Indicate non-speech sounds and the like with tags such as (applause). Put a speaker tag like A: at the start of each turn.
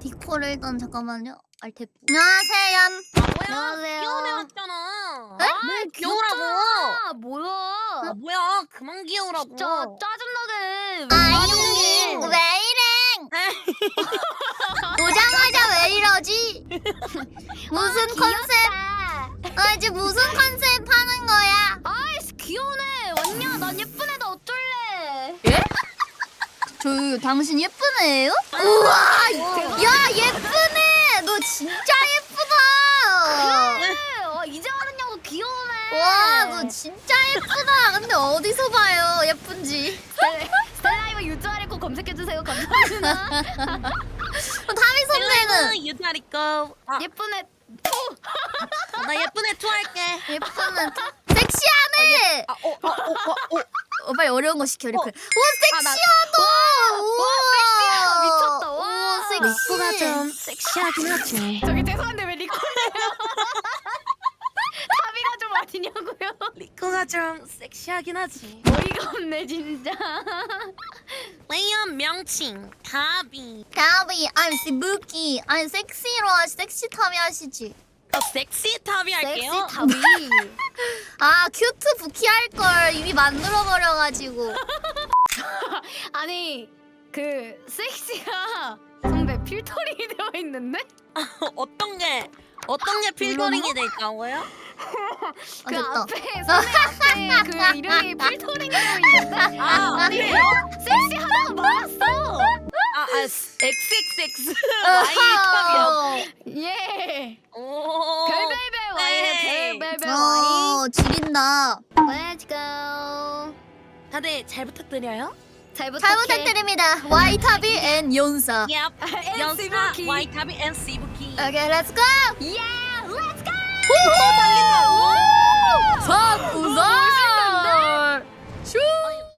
A: 디코를 일단 잠깐만요. 알테프. 안녕하세요. 안녕하세요.
B: 귀여움에 왔잖아.
A: 에?
B: 뭐 귀여우라고.
C: 아 뭐야?
B: 아, 뭐야? 그만 귀여우라고.
C: 진짜 짜증나게.
A: 아이 왜 이래? (laughs) 오자마자 왜 이러지? (laughs) 무슨 컨셉? 아 이제 무슨 컨셉 하는 거야?
C: 아이씨 귀여우네. 왔냐? 난 어쩔래?
A: 저 당신 예쁜 애예요? 우와, 야 예쁘네. 너 진짜 예쁘다.
C: 그래. 와 이제 알았냐고 귀여우네.
A: 와, 너 진짜 예쁘다. 근데 어디서 봐요, 예쁜지?
C: 스텔라이브 유저아리코 검색해 주세요. 감사합니다. (laughs)
A: 다미 선배는
B: 유다리 거. 아,
C: 예쁜 애.
B: 나 예쁜 애 투할게.
A: 예쁘는 섹시하네.
B: 아, 어, 어, 어, 어, 어.
A: 어, 빨리 어려운 거 시켜, 리플. 오,
B: 아, 나-
A: 섹시하다. 우와,
C: 섹시하다. 미쳤다. 와.
A: 섹시.
B: 좀 섹시하긴 하지.
C: 저기 죄송한데 왜 리코네요? 타비가 (laughs) 좀 아니냐고요?
B: 리코가 좀 섹시하긴 하지.
C: 어이가 없네 진짜.
B: 레이어 명칭 다비.
A: 다비, I'm 스부키. I'm 섹시로 하시, 섹시 탐이 하시지.
B: 어, 섹시 다비 할게요.
C: 섹시 타비. (laughs)
A: 아, 큐트 부키 할 걸 이미 만들어 버려 가지고. (laughs)
C: 아니 그 섹시가 필터링이 (laughs) 되어 있는데? (laughs)
B: 어떤 게 어떤 게 필터링이 돼 있다고요?
A: 아,
C: 그
A: 됐다.
C: 앞에 선배 앞에 그 이름이 필터링이 되어 있는데?
B: 아,
C: 아니 섹시 하나가 많았어.
B: 아, 아 XXX. (laughs)
A: 어허.
C: 예.
B: 오.
C: 별별별 와이. 별별별 와이.
A: 어, 지린다.
C: Let's go.
B: 다들 잘 부탁드려요.
C: 잘 부탁해.
A: 잘 부탁드립니다. 와이타비 앤 (laughs) 연사.
C: 아,
B: 연사 와이타비 앤 시부키.
A: 오케이, 렛츠고!
C: Yeah! Let's 달린다.